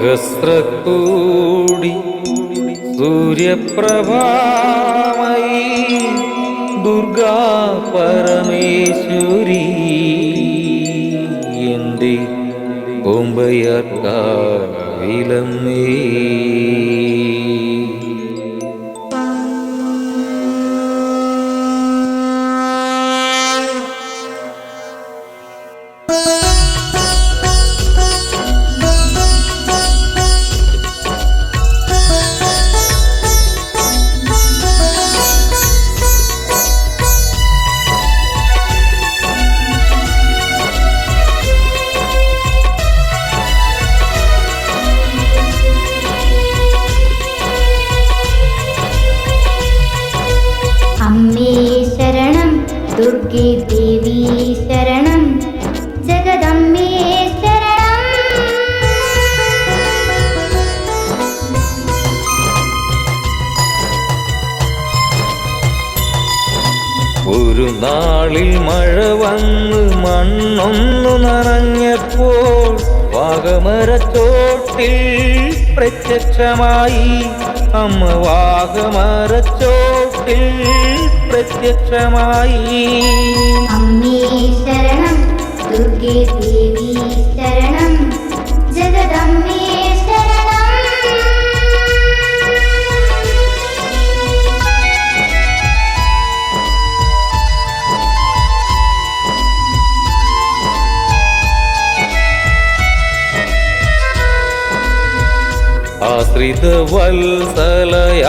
സഹസ്രക്കൂടി സൂര്യപ്രഭാമയി ദുർഗാ പരമേശ്വരി. എന്റെ ഓമ്പയർക്കാവിലമ്മേ ദുർഗേ ദേവി ശരണം ജഗദമ്മേ ശരണം. ഒരു നാളിൽ മഴ വന്ന് മണ്ണൊന്നു നനഞ്ഞപ്പോൾ വാഗമരച്ചോട്ടിൽ പ്രത്യക്ഷമായി അമ്മ വാഗമരച്ചോട്ടിൽ പ്രത്യക്ഷമായി. ശരണം ദുർഗേ ദേവി ശരണം ജഗദമ്മേ ആശ്രിത മേ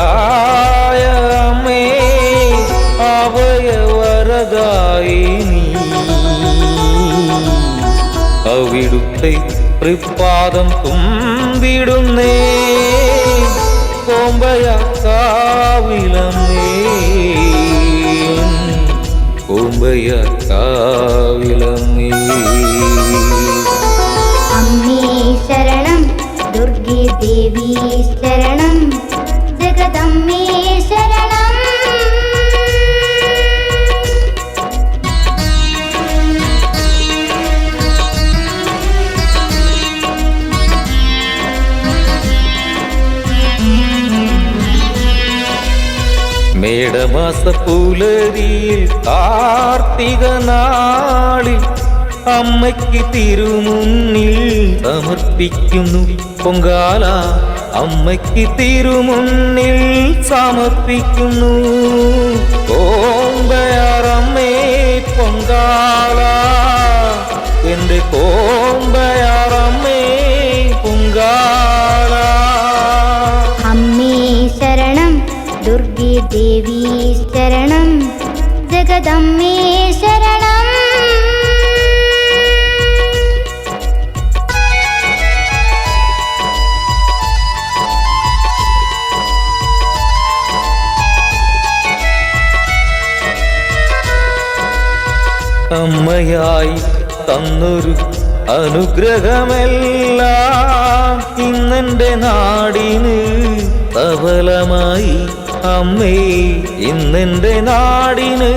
അമ്മേ അവയവരതായി നീ. അവിടുത്തെ തൃപ്പാദം തുമ്പിടുന്നേ കോമ്പയ കാവിലമ്മേ ദേവി ശരണം ശരണം. മേടമാസ കാർത്തിക നാളിൽ അമ്മയ്ക്ക് തിരുമുന്നിൽ സമർപ്പിക്കുന്നു പൊങ്കാല. അമ്മയ്ക്ക് തിരുമുന്നിൽ സമർപ്പിക്കുന്നു. കോമ്പയാറമ്മേ പൊങ്കാല. എന്റെ കോമ്പയാറമ്മേ പൊങ്കാല. അമ്മേ ശരണം ദുർഗേ ദേവി ശരണം. ജഗദമ്മേ ശരണം. അമ്മയായി തന്നൊരു അനുഗ്രഹമെല്ലാം ഇന്നെന്റെ നാടിന് സഫലമായി. അമ്മേ ഇന്നെന്റെ നാടിന്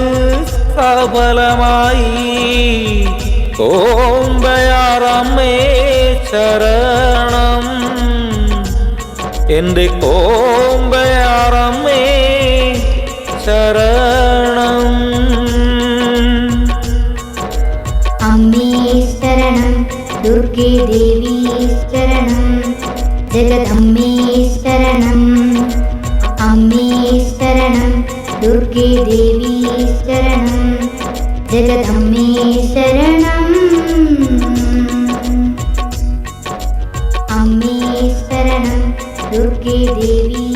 സഫലമായി. കോമ്പയാറമ്മേ ചരണം എന്റെ കോമ്പയാറമ്മേ ശരണം. ദുർഗേ ദേവി ശരണം ജഗദമ്മേ ശരണം അമ്മേ ശരണം ദുർഗേ ദേവി ശരണം ജഗദമ്മേ ശരണം അമ്മേ ശരണം ദുർഗേ ദേവി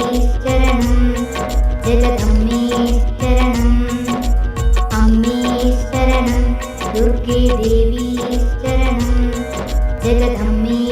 ധമ്മേ